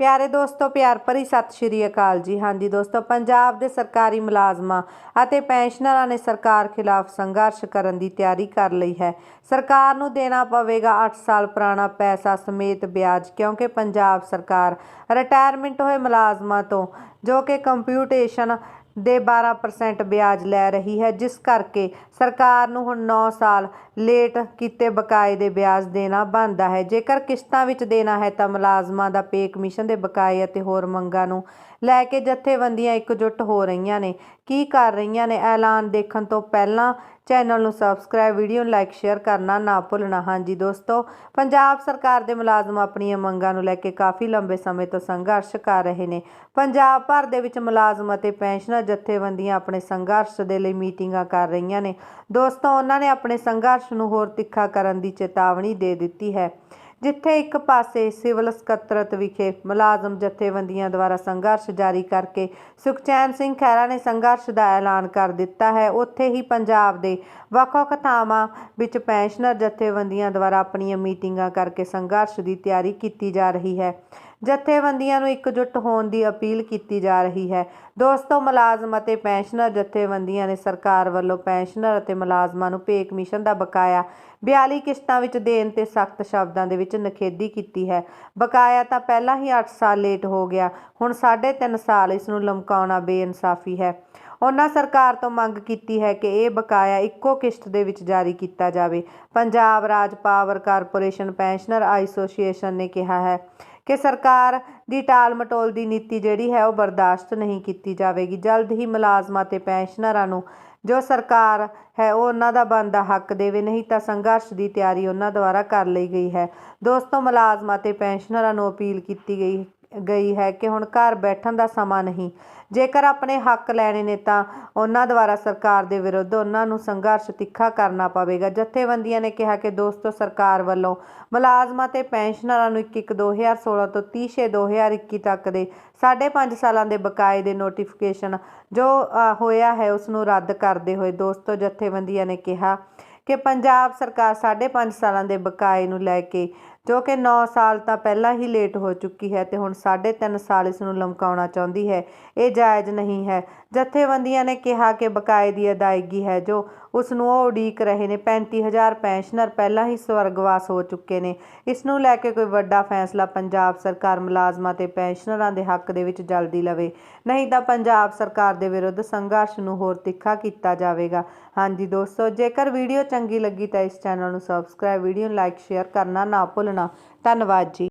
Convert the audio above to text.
ਪਿਆਰੇ ਦੋਸਤੋ, ਪਿਆਰ ਭਰੀ ਸਤਿ ਸ਼੍ਰੀ ਅਕਾਲ ਜੀ। ਹਾਂਜੀ ਦੋਸਤੋ, ਪੰਜਾਬ ਦੇ ਸਰਕਾਰੀ ਮੁਲਾਜ਼ਮਾਂ ਅਤੇ ਪੈਨਸ਼ਨਰਾਂ ਨੇ ਸਰਕਾਰ ਖਿਲਾਫ ਸੰਘਰਸ਼ ਕਰਨ ਦੀ ਤਿਆਰੀ ਕਰ ਲਈ ਹੈ। ਸਰਕਾਰ ਨੂੰ ਦੇਣਾ ਪਵੇਗਾ 8 ਸਾਲ ਪੁਰਾਣਾ ਪੈਸਾ ਸਮੇਤ ਵਿਆਜ, ਕਿਉਂਕਿ ਪੰਜਾਬ ਸਰਕਾਰ ਰਿਟਾਇਰਮੈਂਟ ਹੋਏ ਮੁਲਾਜ਼ਮਾਂ ਤੋਂ, ਜੋ ਕਿ ਕੰਪਿਊਟੇਸ਼ਨ ਦੇ 12% ਵਿਆਜ ਲੈ ਰਹੀ ਹੈ, ਜਿਸ ਕਰਕੇ ਸਰਕਾਰ ਨੂੰ ਹੁਣ 9 ਸਾਲ ਲੇਟ ਕੀਤੇ ਬਕਾਏ ਦੇ ਵਿਆਜ ਦੇਣਾ ਬਣਦਾ ਹੈ। ਜੇਕਰ ਕਿਸ਼ਤਾਂ ਵਿੱਚ ਦੇਣਾ ਹੈ ਤਾਂ ਮੁਲਾਜ਼ਮਾਂ ਦਾ ਪੇ ਕਮਿਸ਼ਨ ਦੇ ਬਕਾਏ ਅਤੇ ਹੋਰ ਮੰਗਾਂ ਨੂੰ ਲੈ ਕੇ ਜਥੇਬੰਦੀਆਂ ਇਕਜੁੱਟ ਹੋ ਰਹੀਆਂ ਨੇ। ਕੀ ਕਰ ਰਹੀਆਂ ਨੇ? ਐਲਾਨ ਦੇਖਣ ਤੋਂ ਪਹਿਲਾਂ ਚੈਨਲ ਨੂੰ ਸਬਸਕ੍ਰਾਈਬ, ਵੀਡੀਓ ਨੂੰ ਲਾਈਕ, ਸ਼ੇਅਰ ਕਰਨਾ ਨਾ ਭੁੱਲਣਾ। ਹਾਂਜੀ ਦੋਸਤੋ, ਪੰਜਾਬ ਸਰਕਾਰ ਦੇ ਮੁਲਾਜ਼ਮ ਆਪਣੀਆਂ ਮੰਗਾਂ ਨੂੰ ਲੈ ਕੇ ਕਾਫੀ ਲੰਬੇ ਸਮੇਂ ਤੋਂ ਸੰਘਰਸ਼ ਕਰ ਰਹੇ ਨੇ। ਪੰਜਾਬ ਭਰ ਦੇ ਵਿੱਚ ਮੁਲਾਜ਼ਮ ਅਤੇ ਪੈਨਸ਼ਨਰ ਜਥੇਬੰਦੀਆਂ ਆਪਣੇ ਸੰਘਰਸ਼ ਦੇ ਲਈ ਮੀਟਿੰਗਾਂ ਕਰ ਰਹੀਆਂ ਨੇ। ਦੋਸਤੋ, ਉਹਨਾਂ ਨੇ ਆਪਣੇ ਸੰਘਰਸ਼ ਨੂੰ ਹੋਰ ਤਿੱਖਾ ਕਰਨ ਦੀ ਚੇਤਾਵਨੀ ਦੇ ਦਿੱਤੀ ਹੈ। ਜਿੱਥੇ ਇੱਕ ਪਾਸੇ ਸਿਵਲ ਸਕੱਤਰਤ ਵਿਖੇ ਮੁਲਾਜ਼ਮ ਜਥੇਬੰਦੀਆਂ ਦੁਆਰਾ ਸੰਘਰਸ਼ ਜਾਰੀ ਕਰਕੇ ਸੁਖਚੈਨ ਸਿੰਘ ਖਹਿਰਾ ਨੇ ਸੰਘਰਸ਼ ਦਾ ਐਲਾਨ ਕਰ ਦਿੱਤਾ ਹੈ, ਉੱਥੇ ਹੀ ਪੰਜਾਬ ਦੇ ਵੱਖ-ਵੱਖ ਥਾਵਾਂ ਵਿੱਚ ਪੈਨਸ਼ਨਰ ਜਥੇਬੰਦੀਆਂ ਦੁਆਰਾ ਆਪਣੀਆਂ ਮੀਟਿੰਗਾਂ ਕਰਕੇ ਸੰਘਰਸ਼ ਦੀ ਤਿਆਰੀ ਕੀਤੀ ਜਾ ਰਹੀ ਹੈ। ਜਥੇਬੰਦੀਆਂ ਨੂੰ ਇਕਜੁੱਟ ਹੋਣ ਦੀ ਅਪੀਲ ਕੀਤੀ ਜਾ ਰਹੀ ਹੈ। ਦੋਸਤੋ, ਮੁਲਾਜ਼ਮ ਅਤੇ ਪੈਨਸ਼ਨਰ ਜਥੇਬੰਦੀਆਂ ਨੇ ਸਰਕਾਰ ਵੱਲੋਂ ਪੈਨਸ਼ਨਰ ਅਤੇ ਮੁਲਾਜ਼ਮਾਂ ਨੂੰ ਪੇ ਕਮਿਸ਼ਨ ਦਾ ਬਕਾਇਆ 42 ਕਿਸ਼ਤਾਂ ਵਿੱਚ ਦੇਣ ਤੇ ਸਖਤ ਸ਼ਬਦਾਂ ਦੇ ਵਿੱਚ ਨਖੇਦੀ ਕੀਤੀ ਹੈ। ਬਕਾਇਆ ਤਾਂ ਪਹਿਲਾਂ ਹੀ 8 ਸਾਲ ਲੇਟ ਹੋ ਗਿਆ, ਹੁਣ 3.5 ਸਾਲ ਇਸ ਨੂੰ ਲਮਕਾਉਣਾ ਬੇਇਨਸਾਫੀ ਹੈ। ਉਹਨਾਂ ਸਰਕਾਰ ਤੋਂ ਮੰਗ ਕੀਤੀ ਹੈ ਕਿ ਇਹ ਬਕਾਇਆ ਇੱਕੋ ਕਿਸ਼ਤ ਦੇ ਵਿੱਚ ਜਾਰੀ ਕੀਤਾ ਜਾਵੇ। ਪੰਜਾਬ ਰਾਜ ਪਾਵਰ ਕਾਰਪੋਰੇਸ਼ਨ ਪੈਨਸ਼ਨਰ ਐਸੋਸੀਏਸ਼ਨ ਨੇ ਕਿਹਾ ਹੈ ਕਿ ਸਰਕਾਰ ਦੀ ਟਾਲ ਮਟੋਲ ਦੀ ਨੀਤੀ ਜਿਹੜੀ ਹੈ ਉਹ ਬਰਦਾਸ਼ਤ ਨਹੀਂ ਕੀਤੀ ਜਾਵੇਗੀ। ਜਲਦ ਹੀ ਮੁਲਾਜ਼ਮਾਂ ਤੇ ਪੈਨਸ਼ਨਰਾਂ ਨੂੰ ਜੋ ਸਰਕਾਰ ਹੈ ਉਹ ਉਹਨਾਂ ਦਾ ਬਣਦਾ ਹੱਕ ਦੇਵੇ, ਨਹੀਂ ਤਾਂ ਸੰਘਰਸ਼ ਦੀ ਤਿਆਰੀ ਉਹਨਾਂ ਦੁਆਰਾ ਕਰ ਲਈ ਗਈ ਹੈ। ਦੋਸਤੋ, ਮੁਲਾਜ਼ਮਾਂ ਤੇ ਪੈਨਸ਼ਨਰਾਂ ਨੂੰ ਅਪੀਲ ਕੀਤੀ ਗਈ ਗਈ ਹੈ ਕਿ ਹੁਣ ਘਰ ਬੈਠਣ ਦਾ ਸਮਾਂ ਨਹੀਂ। ਜੇਕਰ ਆਪਣੇ ਹੱਕ ਲੈਣੇ ਨੇ ਤਾਂ ਉਹਨਾਂ ਦੁਆਰਾ ਸਰਕਾਰ ਦੇ ਵਿਰੁੱਧ ਉਹਨਾਂ ਨੂੰ ਸੰਘਰਸ਼ ਤਿੱਖਾ ਕਰਨਾ ਪਵੇਗਾ। ਜਥੇਬੰਦੀਆਂ ਨੇ ਕਿਹਾ ਕਿ ਦੋਸਤੋ, ਸਰਕਾਰ ਵੱਲੋਂ ਮੁਲਾਜ਼ਮਾਂ ਤੇ ਪੈਨਸ਼ਨਰਾਂ ਨੂੰ 1 2016 ਤੋਂ 30 2021 ਤੱਕ ਦੇ 5.5 ਸਾਲਾਂ ਦੇ ਬਕਾਏ ਦੇ ਨੋਟੀਫਿਕੇਸ਼ਨ ਜੋ ਹੋਇਆ ਹੈ, ਉਸ ਨੂੰ ਰੱਦ ਕਰਦੇ ਹੋਏ ਦੋਸਤੋ, ਜਥੇਬੰਦੀਆਂ ਨੇ ਕਿਹਾ ਕਿ ਪੰਜਾਬ ਸਰਕਾਰ 5.5 ਸਾਲਾਂ ਦੇ ਬਕਾਏ ਨੂੰ ਲੈ ਕੇ ਜੋ ਕਿ 9 ਸਾਲ ਤਾਂ ਪਹਿਲਾਂ ਹੀ ਲੇਟ ਹੋ ਚੁੱਕੀ ਹੈ ਤੇ ਹੁਣ 3.5 ਸਾਲ ਇਸ ਨੂੰ ਲਮਕਾਉਣਾ ਚਾਹੁੰਦੀ ਹੈ। ਇਹ ਜਾਇਜ਼ ਨਹੀਂ ਹੈ। ਜਥੇਬੰਦੀਆਂ ਨੇ ਕਿਹਾ ਕਿ ਬਕਾਏ ਦੀ ਅਦਾਇਗੀ ਹੈ ਜੋ ਉਸ ਨੂੰ ਉਹ ਉਡੀਕ ਰਹੇ ਨੇ। 35000 ਪੈਨਸ਼ਨਰ ਪਹਿਲਾਂ ਹੀ ਸਵਰਗਵਾਸ ਹੋ ਚੁੱਕੇ ਨੇ। ਇਸ ਨੂੰ ਲੈ ਕੇ ਕੋਈ ਵੱਡਾ ਫੈਸਲਾ ਪੰਜਾਬ ਸਰਕਾਰ ਮੁਲਾਜ਼ਮਾਂ ਤੇ ਪੈਨਸ਼ਨਰਾਂ ਦੇ ਹੱਕ ਦੇ ਵਿੱਚ ਜਲਦੀ ਲਵੇ। ਨਹੀਂ ਤਾਂ ਪੰਜਾਬ ਸਰਕਾਰ ਦੇ ਵਿਰੁੱਧ ਸੰਘਰਸ਼ ਨੂੰ ਹੋਰ ਤਿੱਖਾ ਕੀਤਾ ਜਾਵੇਗਾ। ਹਾਂਜੀ ਦੋਸਤੋ, ਜੇਕਰ ਵੀਡੀਓ ਚੰਗੀ ਲੱਗੀ ਤਾਂ ਇਸ ਚੈਨਲ ਨੂੰ ਸਬਸਕ੍ਰਾਈਬ ਵੀਡੀਓ ਨੂੰ ਲਾਈਕ ਸ਼ੇਅਰ ਕਰਨਾ ਨਾ ਭੁੱਲਣਾ ਧੰਨਵਾਦ ਜੀ।